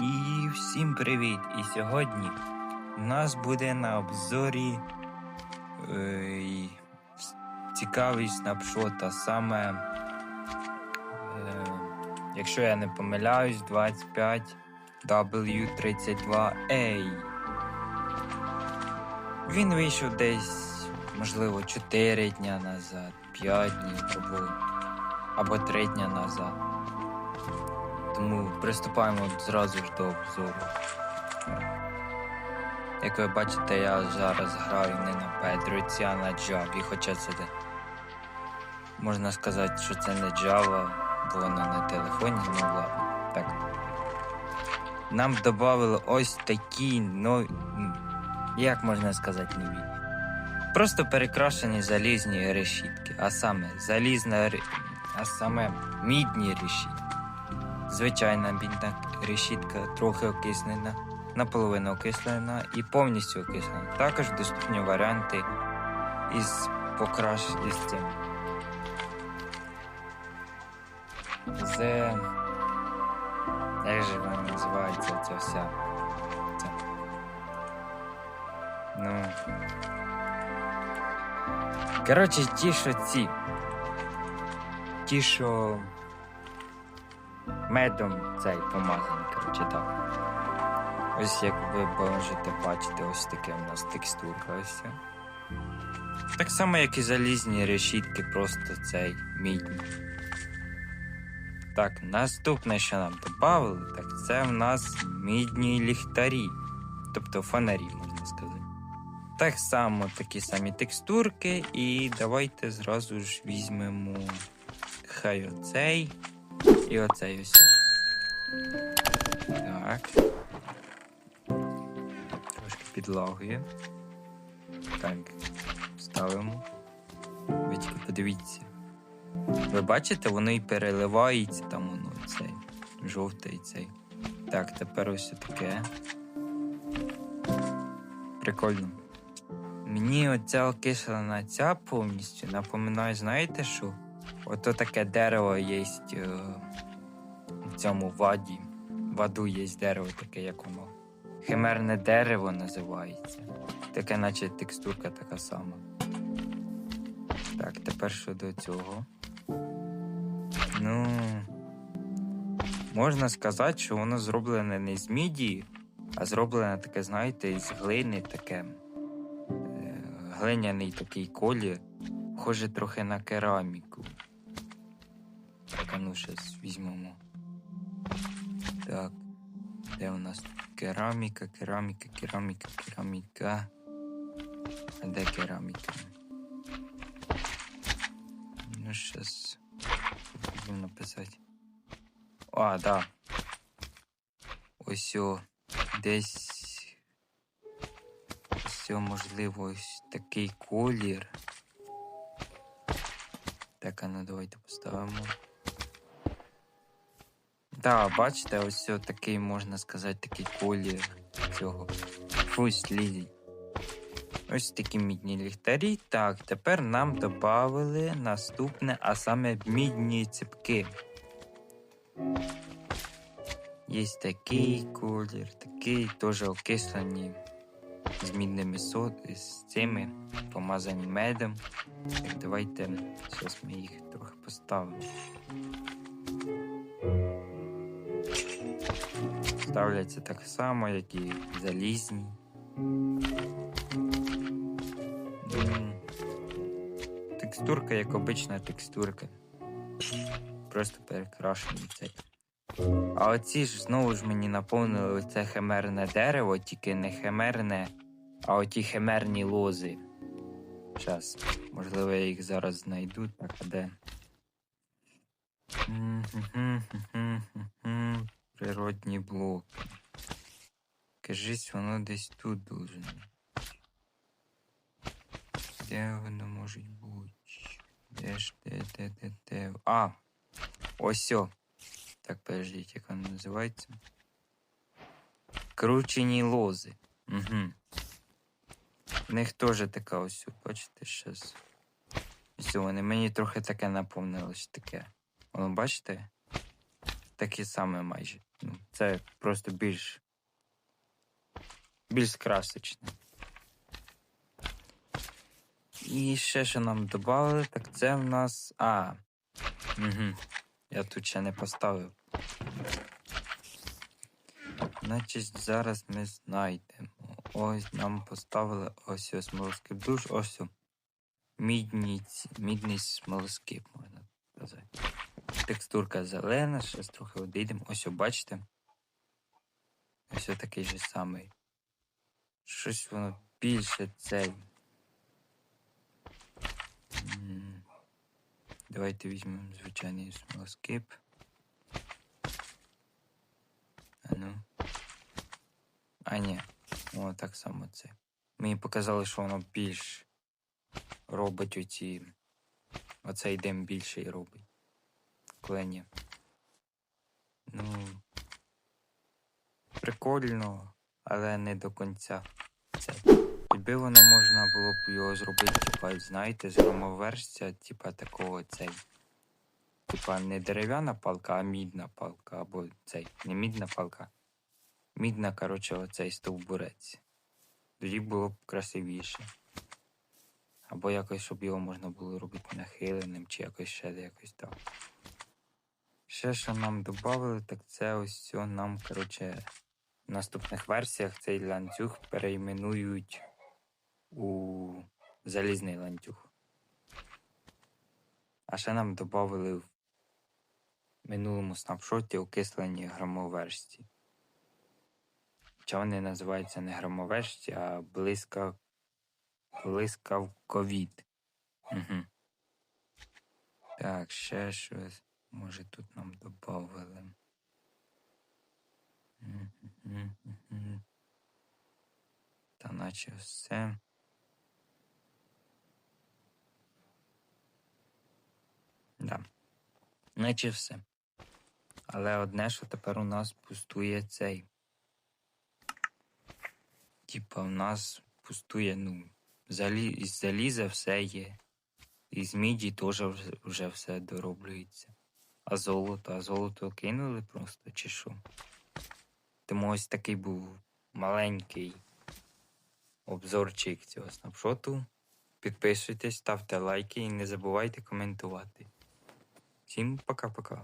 І всім привіт! І сьогодні у нас буде на обзорі е, цікавий снапшот, а саме, е, якщо я не помиляюсь, 25 W32A. Він вийшов десь, можливо, 4 дня назад, 5 днів або 3 дня назад. Тому приступаємо зразу ж до обзору. Як ви бачите, я зараз граю не на Петриці, а на Java. Хоча це де- можна сказати, що це не Java, бо вона на телефоні, ну ладно. Так. Нам додали ось такі, ну, як можна сказати, нові. Просто перекрашені залізні решітки, а саме залізна а саме мідні решітки. Звичайна бідна решітка трохи окиснена, наполовину окислена і повністю окислена. Також доступні варіанти із покраш із цим. З. Як же вона називається ця вся? Ця. Ну. Коротше, ті, що ці. Ті, що медом цей помазаний, коротше так. Ось як ви можете бачити, ось таке у нас текстурка ось. Так само, як і залізні решітки, просто цей мідні. Так, наступне, що нам додали, так це в нас мідні ліхтарі, тобто фонарі, можна сказати. Так само такі самі текстурки, і давайте зразу ж візьмемо хай оцей. І оцей ось. Так. Трошки підлагує. Так. Ставимо. Ви тільки подивіться. Ви бачите, воно і переливається там воно цей. Жовтий цей. Так, тепер ось таке. Прикольно. Мені оця окислена ця повністю напоминає, знаєте що? Ото таке дерево є е, в цьому ваді. В аду є дерево таке, як воно. Химерне дерево називається. Таке, наче текстурка така сама. Так, тепер щодо цього. Ну. Можна сказати, що воно зроблене не з міді, а зроблене таке, знаєте, із глини таке. е, Глиняний такий колір. Схоже трохи на кераміку. Ну щас візьмемо. Так. Де у нас кераміка, кераміка, кераміка, кераміка. А де кераміка? Ну, щас. Будемо написати. А, да. Ось о, десь. Ось о, можливо, ось такий колір. Так, а ну давайте поставимо. Так, бачите, ось такий, можна сказати, такий колір цього. Фусь лілій. Ось такі мідні ліхтарі. Так, тепер нам додали наступне, а саме мідні ципки. Є такий колір, такий теж окислені з мідними со... з цими помазані медом. Так, давайте зараз ми їх трохи поставимо. Ставляться так само, як і залізні. Текстурка, як обична текстурка. Просто перекрашений цей. А оці ж знову ж мені наповнили оце химерне дерево, тільки не химерне, а оті химерні лози. Щас, можливо, я їх зараз знайду, так а де. Природні блоки. Кажись, воно десь тут должно. Де воно може бути? Де ж, де, де, де, де? А! Ось о. Так, подождіть, як воно називається? Кручені лози. Угу. В них теж така ось, бачите, щас. Ось вони мені трохи таке наповнилось таке. Воно бачите? Такі саме майже. Ну, це просто більш. більш красочне. І ще що нам додали, так це в нас. А. Угу. Я тут ще не поставив. Значить, зараз ми знайдемо. Ось нам поставили ось ось смолоскип душ, ось ці- мідний смолоскип, можна сказати. Текстурка зелена, зараз трохи одійдемо. Ось, бачите? Ось такий же самий. Щось воно більше цей. Давайте візьмемо звичайний смолоскип. А ну. А ні. О, так само це. Мені показали, що воно більш робить оці. Оцей дим більше і робить. Коли. Ну. Прикольно, але не до кінця. Це. Якби воно можна було б його зробити, типа, знаєте, з громоверстя, типа такого цей. Типа не дерев'яна палка, а мідна палка. Або цей. Не мідна палка. Мідна, коротше, оцей стовбурець. Тоді було б красивіше. Або якось, щоб його можна було робити нахиленим, чи якось ще якось так. Ще що нам додали, так це ось все нам, коротше, в наступних версіях цей ланцюг перейменують у залізний ланцюг. А ще нам додали в минулому снапшоті окислені громоверсті. Чи вони називаються не громоверсті, а близька... блискавковід. Угу. Так, ще щось. Може тут нам додали. Та наче все. Да. Наче все. Але одне, що тепер у нас пустує цей. Типа, у нас пустує, ну, залі... із заліза все є. Із міді теж вже, все дороблюється. А золото, а золото кинули просто чи що? Тому ось такий був маленький обзорчик цього снапшоту. Підписуйтесь, ставте лайки і не забувайте коментувати. Всім пока-пока.